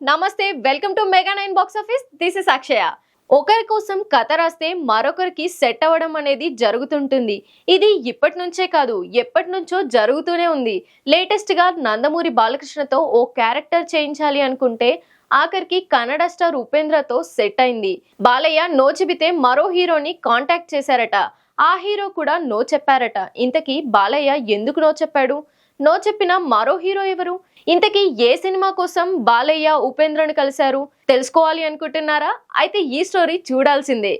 నమస్తే welcome to mega nine box office. This is Akshaya. ఒకరి కోసం కథ రాస్తే మరొకరికి సెట్ అవ్వడం అనేది జరుగుతుంటుంది. ఇది ఇప్పటి నుంచే కాదు ఎప్పటి నుంచో జరుగుతూనే ఉంది. లేటెస్ట్గా నందమూరి బాలకృష్ణతో ఓ క్యారెక్టర్ చేయించాలి అనుకుంటే ఆఖరికి కన్నడ స్టార్ ఉపేంద్రతో సెట్ అయింది. బాలయ్య నో చెబితే మరో హీరోని కాంటాక్ట్ చేశారట. ఆ హీరో కూడా నో చెప్పారట. ఇంతకీ బాలయ్య ఎందుకు నో చెప్పాడు? నో చెప్పిన మరో హీరో ఎవరు? ఇంతకీ ఏ సినిమా కోసం బాలయ్య ఉపేంద్రను కలిశారు? తెలుసుకోవాలి అనుకుంటున్నారా? అయితే ఈ స్టోరీ చూడాల్సిందే.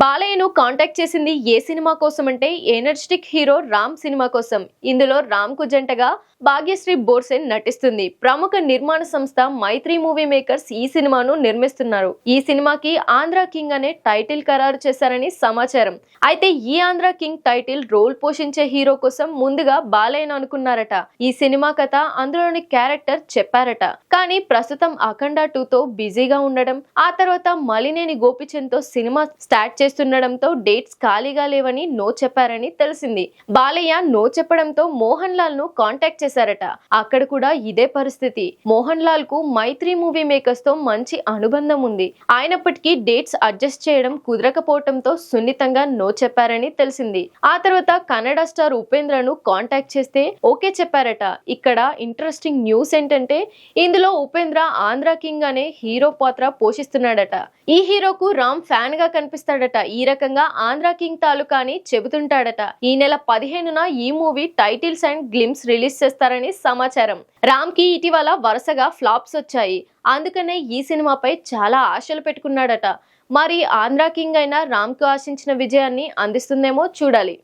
బాలయ్యను కాంటాక్ట్ చేసింది ఏ సినిమా కోసం అంటే ఎనర్జెటిక్ హీరో రామ్ సినిమా కోసం. ఇందులో రామ్కు జంటగా భాగ్యశ్రీ బోర్సెన్ నటిస్తుంది. ప్రముఖ నిర్మాణ సంస్థ మైత్రి మూవీ మేకర్స్ ఈ సినిమాను నిర్మిస్తున్నారు. ఈ సినిమాకి ఆంధ్ర కింగ్ అనే టైటిల్ ఖరారు చేశారని సమాచారం. అయితే ఈ ఆంధ్ర కింగ్ టైటిల్ రోల్ పోషించే హీరో కోసం ముందుగా బాలయ్యను అనుకున్నారట. ఈ సినిమా కథ అందులోని క్యారెక్టర్ చెప్పారట. కానీ ప్రస్తుతం అఖండ టూతో బిజీగా ఉండడం ఆ తర్వాత మలినేని గోపిచంద్తో సినిమా స్టార్ట్ చేస్తుండడంతో డేట్స్ ఖాళీగా లేవని నో చెప్పారని తెలిసింది. బాలయ్య నో చెప్పడంతో మోహన్ లాల్ను కాంటాక్ట్ చేశారట. అక్కడ కూడా ఇదే పరిస్థితి. మోహన్ లాల్కు మైత్రి మూవీ మేకర్స్తో మంచి అనుబంధం ఉంది. అయినప్పటికీ డేట్స్ అడ్జస్ట్ చేయడం కుదరకపోవడంతో సున్నితంగా నో చెప్పారని తెలిసింది. ఆ తర్వాత కన్నడ స్టార్ ఉపేంద్రను కాంటాక్ట్ చేస్తే ఓకే చెప్పారట. ఇక్కడ ఇంట్రెస్టింగ్ న్యూస్ ఏంటంటే ఇందులో ఉపేంద్ర ఆంధ్ర కింగ్ అనే హీరో పాత్ర పోషిస్తున్నాడట. ఈ హీరోకు రామ్ ఫ్యాన్గా కనిపిస్తాడట. ఈ రకంగా ఆంధ్ర కింగ్ తాలూకా అని చెబుతుంటాడట. ఈ నెల పదిహేనున ఈ movie titles and glimpse release చేస్తారని సమాచారం. రామ్కి ఇటీవల వరుసగా ఫ్లాప్స్ వచ్చాయి. అందుకనే ఈ సినిమాపై చాలా ఆశలు పెట్టుకున్నాడట. మరి ఆంధ్ర కింగ్ అయిన రామ్కు ఆశించిన విజయాన్ని అందిస్తుందేమో చూడాలి.